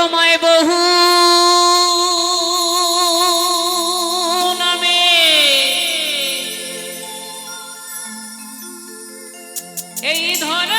তোমায় বহু নামে। এই ধরা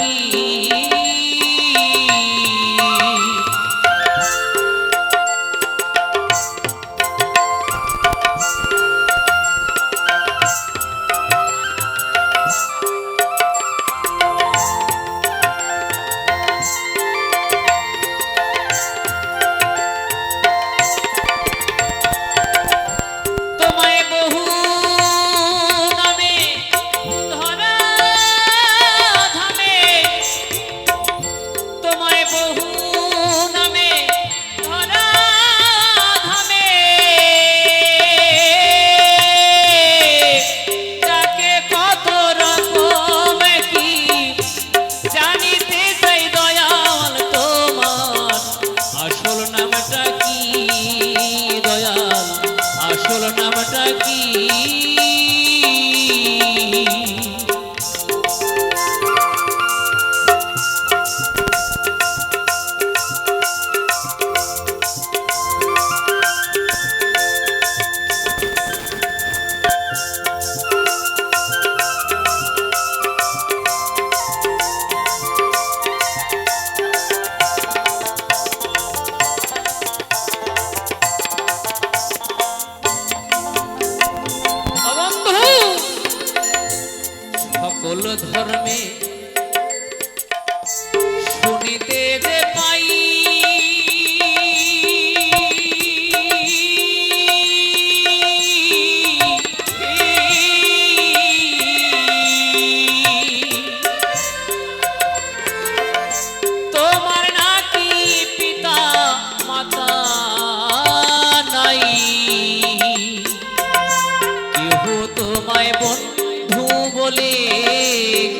নামটা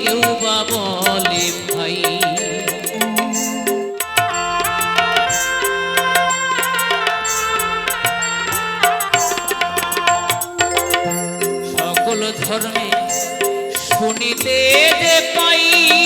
কেউ বলে ভাই। সকল ধর্মে শুনিতে পাই।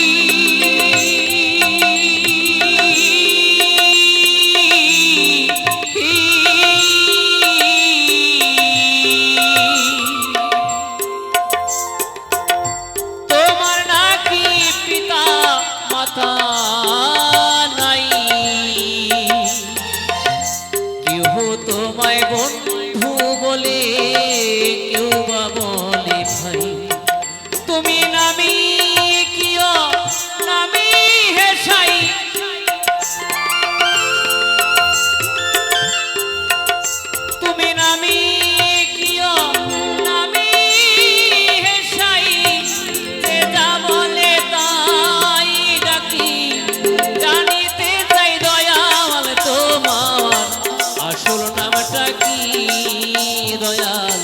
দয়াল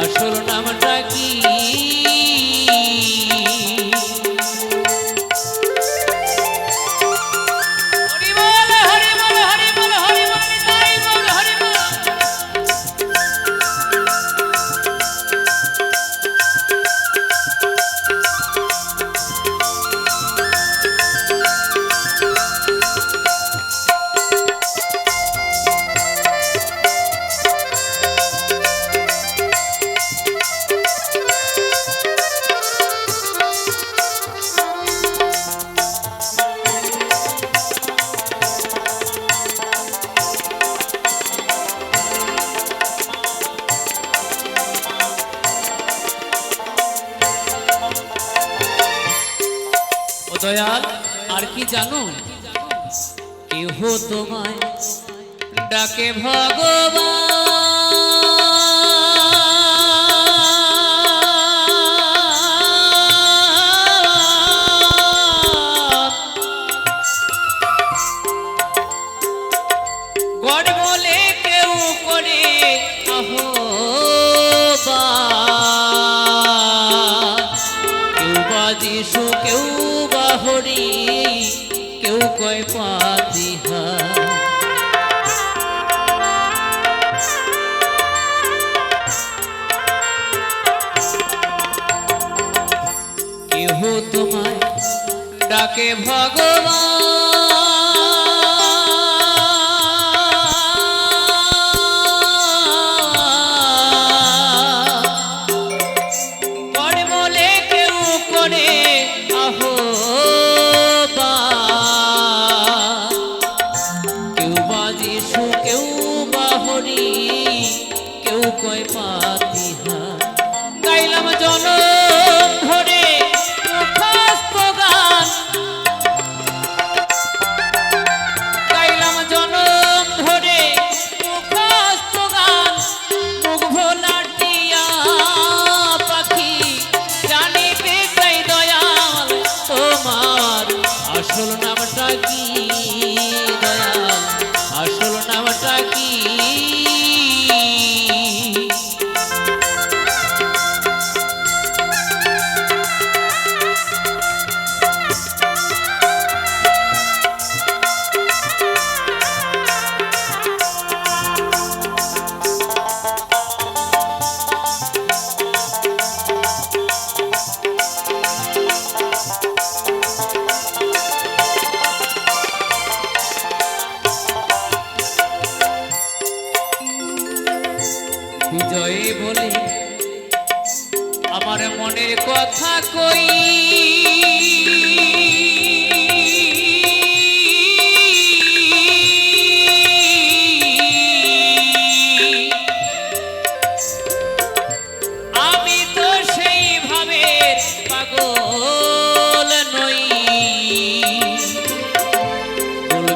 আসল নামটা কি? জানো কেহ তোমায় ডাকে ভগবান? তোমায় ডাকে ভগবান।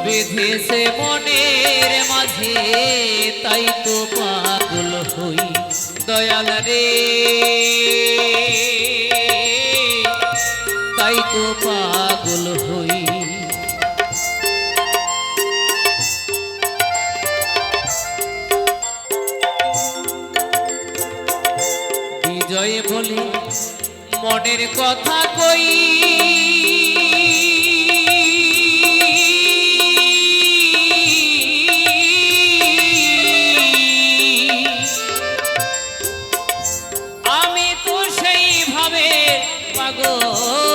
বেঁধেছে মনের মাঝে তাই তো পাগল হই। দয়াল রে। পাগল হই। বিজয়ে বলে মনের কথা কই। আমি তো সেইভাবে পাগল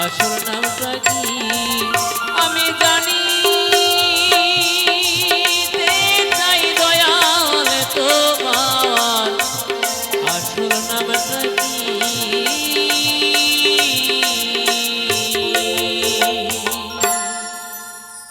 আসল নামটা কি? আমি জানি